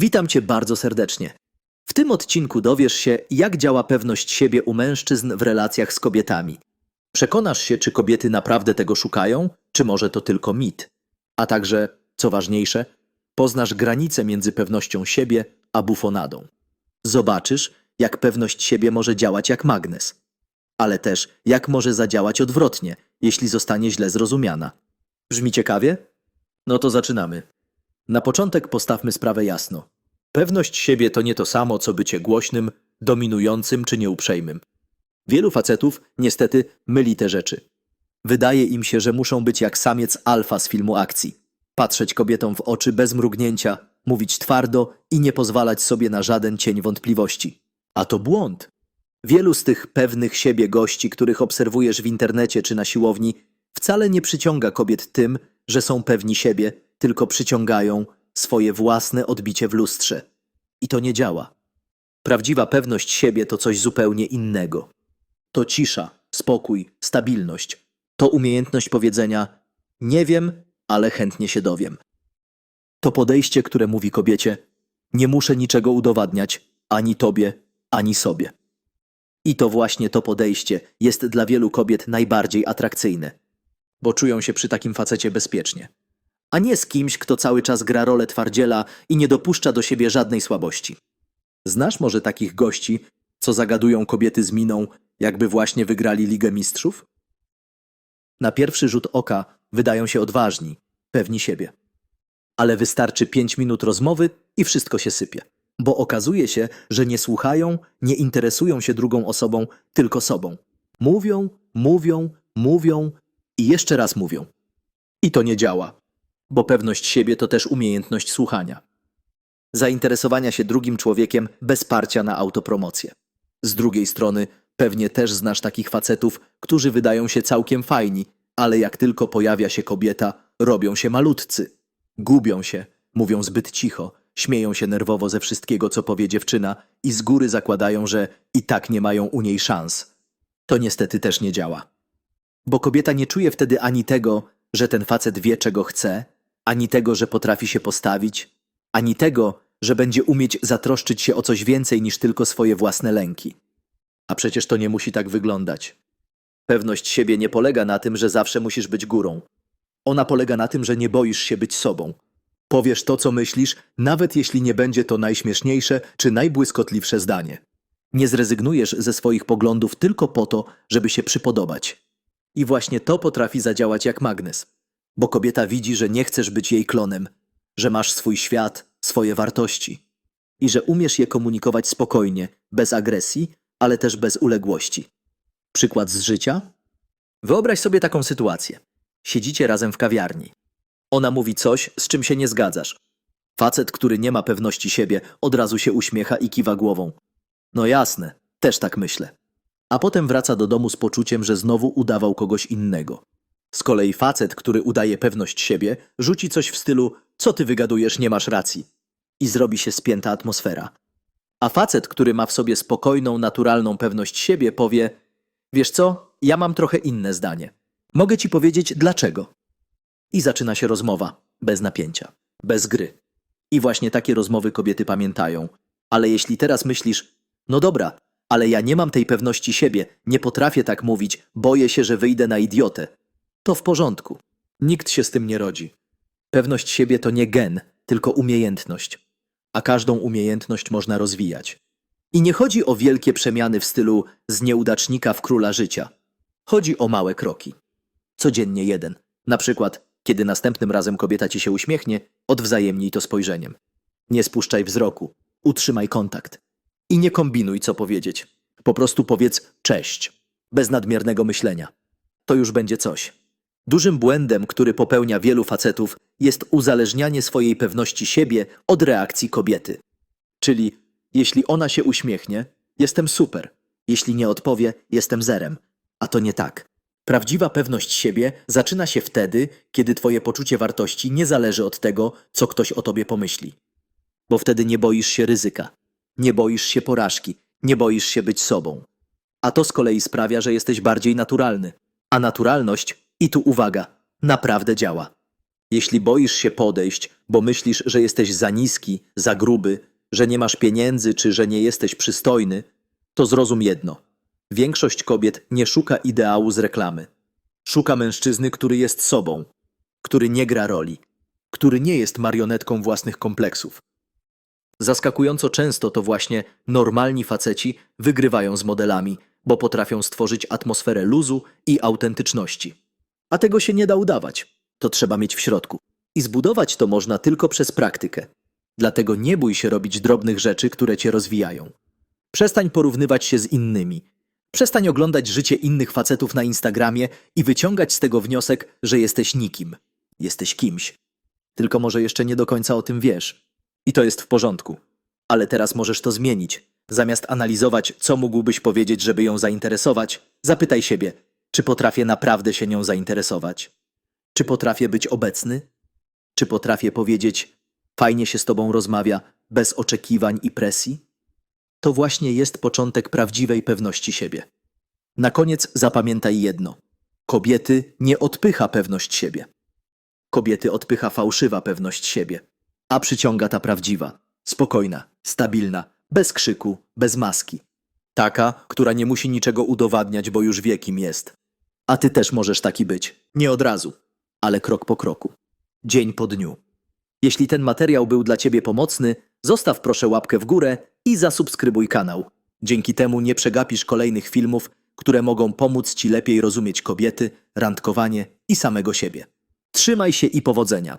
Witam Cię bardzo serdecznie. W tym odcinku dowiesz się, jak działa pewność siebie u mężczyzn w relacjach z kobietami. Przekonasz się, czy kobiety naprawdę tego szukają, czy może to tylko mit. A także, co ważniejsze, poznasz granicę między pewnością siebie a bufonadą. Zobaczysz, jak pewność siebie może działać jak magnes, ale też jak może zadziałać odwrotnie, jeśli zostanie źle zrozumiana. Brzmi ciekawie? No to zaczynamy. Na początek postawmy sprawę jasno. Pewność siebie to nie to samo, co bycie głośnym, dominującym czy nieuprzejmym. Wielu facetów niestety myli te rzeczy. Wydaje im się, że muszą być jak samiec alfa z filmu akcji. Patrzeć kobietom w oczy bez mrugnięcia, mówić twardo i nie pozwalać sobie na żaden cień wątpliwości. A to błąd. Wielu z tych pewnych siebie gości, których obserwujesz w internecie czy na siłowni, wcale nie przyciąga kobiet tym, że są pewni siebie, tylko przyciągają swoje własne odbicie w lustrze. I to nie działa. Prawdziwa pewność siebie to coś zupełnie innego. To cisza, spokój, stabilność. To umiejętność powiedzenia: Nie wiem, ale chętnie się dowiem. To podejście, które mówi kobiecie: Nie muszę niczego udowadniać ani tobie, ani sobie. I to właśnie to podejście jest dla wielu kobiet najbardziej atrakcyjne, bo czują się przy takim facecie bezpiecznie, a nie z kimś, kto cały czas gra rolę twardziela i nie dopuszcza do siebie żadnej słabości. Znasz może takich gości, co zagadują kobiety z miną, jakby właśnie wygrali Ligę Mistrzów? Na pierwszy rzut oka wydają się odważni, pewni siebie. Ale wystarczy pięć minut rozmowy i wszystko się sypie. Bo okazuje się, że nie słuchają, nie interesują się drugą osobą, tylko sobą. Mówią, mówią, mówią i jeszcze raz mówią. I to nie działa, bo pewność siebie to też umiejętność słuchania. Zainteresowania się drugim człowiekiem bez parcia na autopromocję. Z drugiej strony, pewnie też znasz takich facetów, którzy wydają się całkiem fajni, ale jak tylko pojawia się kobieta, robią się malutcy. Gubią się, mówią zbyt cicho, śmieją się nerwowo ze wszystkiego, co powie dziewczyna i z góry zakładają, że i tak nie mają u niej szans. To niestety też nie działa. Bo kobieta nie czuje wtedy ani tego, że ten facet wie, czego chce, ani tego, że potrafi się postawić, ani tego, że będzie umieć zatroszczyć się o coś więcej niż tylko swoje własne lęki. A przecież to nie musi tak wyglądać. Pewność siebie nie polega na tym, że zawsze musisz być górą. Ona polega na tym, że nie boisz się być sobą. Powiesz to, co myślisz, nawet jeśli nie będzie to najśmieszniejsze czy najbłyskotliwsze zdanie. Nie zrezygnujesz ze swoich poglądów tylko po to, żeby się przypodobać. I właśnie to potrafi zadziałać jak magnes. Bo kobieta widzi, że nie chcesz być jej klonem, że masz swój świat, swoje wartości i że umiesz je komunikować spokojnie, bez agresji, ale też bez uległości. Przykład z życia? Wyobraź sobie taką sytuację. Siedzicie razem w kawiarni. Ona mówi coś, z czym się nie zgadzasz. Facet, który nie ma pewności siebie, od razu się uśmiecha i kiwa głową. No jasne, też tak myślę. A potem wraca do domu z poczuciem, że znowu udawał kogoś innego. Z kolei facet, który udaje pewność siebie, rzuci coś w stylu: Co ty wygadujesz, nie masz racji. I zrobi się spięta atmosfera. A facet, który ma w sobie spokojną, naturalną pewność siebie, powie: Wiesz co, ja mam trochę inne zdanie. Mogę ci powiedzieć dlaczego. I zaczyna się rozmowa, bez napięcia, bez gry. I właśnie takie rozmowy kobiety pamiętają. Ale jeśli teraz myślisz, no dobra, ale ja nie mam tej pewności siebie, nie potrafię tak mówić, boję się, że wyjdę na idiotę, to w porządku. Nikt się z tym nie rodzi. Pewność siebie to nie gen, tylko umiejętność. A każdą umiejętność można rozwijać. I nie chodzi o wielkie przemiany w stylu z nieudacznika w króla życia. Chodzi o małe kroki. Codziennie jeden. Na przykład, kiedy następnym razem kobieta ci się uśmiechnie, odwzajemnij to spojrzeniem. Nie spuszczaj wzroku, utrzymaj kontakt. I nie kombinuj, co powiedzieć. Po prostu powiedz cześć, bez nadmiernego myślenia. To już będzie coś. Dużym błędem, który popełnia wielu facetów, jest uzależnianie swojej pewności siebie od reakcji kobiety. Czyli, jeśli ona się uśmiechnie, jestem super. Jeśli nie odpowie, jestem zerem. A to nie tak. Prawdziwa pewność siebie zaczyna się wtedy, kiedy twoje poczucie wartości nie zależy od tego, co ktoś o tobie pomyśli. Bo wtedy nie boisz się ryzyka, nie boisz się porażki, nie boisz się być sobą. A to z kolei sprawia, że jesteś bardziej naturalny. A naturalność, i tu uwaga, naprawdę działa. Jeśli boisz się podejść, bo myślisz, że jesteś za niski, za gruby, że nie masz pieniędzy czy że nie jesteś przystojny, to zrozum jedno. Większość kobiet nie szuka ideału z reklamy. Szuka mężczyzny, który jest sobą, który nie gra roli, który nie jest marionetką własnych kompleksów. Zaskakująco często to właśnie normalni faceci wygrywają z modelami, bo potrafią stworzyć atmosferę luzu i autentyczności. A tego się nie da udawać. To trzeba mieć w środku. I zbudować to można tylko przez praktykę. Dlatego nie bój się robić drobnych rzeczy, które cię rozwijają. Przestań porównywać się z innymi. Przestań oglądać życie innych facetów na Instagramie i wyciągać z tego wniosek, że jesteś nikim. Jesteś kimś. Tylko może jeszcze nie do końca o tym wiesz. I to jest w porządku. Ale teraz możesz to zmienić. Zamiast analizować, co mógłbyś powiedzieć, żeby ją zainteresować, zapytaj siebie, czy potrafię naprawdę się nią zainteresować? Czy potrafię być obecny? Czy potrafię powiedzieć, fajnie się z tobą rozmawia, bez oczekiwań i presji? To właśnie jest początek prawdziwej pewności siebie. Na koniec zapamiętaj jedno: kobiety nie odpycha pewność siebie. Kobiety odpycha fałszywa pewność siebie, a przyciąga ta prawdziwa, spokojna, stabilna, bez krzyku, bez maski. Taka, która nie musi niczego udowadniać, bo już wie, kim jest. A ty też możesz taki być. Nie od razu, ale krok po kroku. Dzień po dniu. Jeśli ten materiał był dla ciebie pomocny, zostaw proszę łapkę w górę i zasubskrybuj kanał. Dzięki temu nie przegapisz kolejnych filmów, które mogą pomóc ci lepiej rozumieć kobiety, randkowanie i samego siebie. Trzymaj się i powodzenia.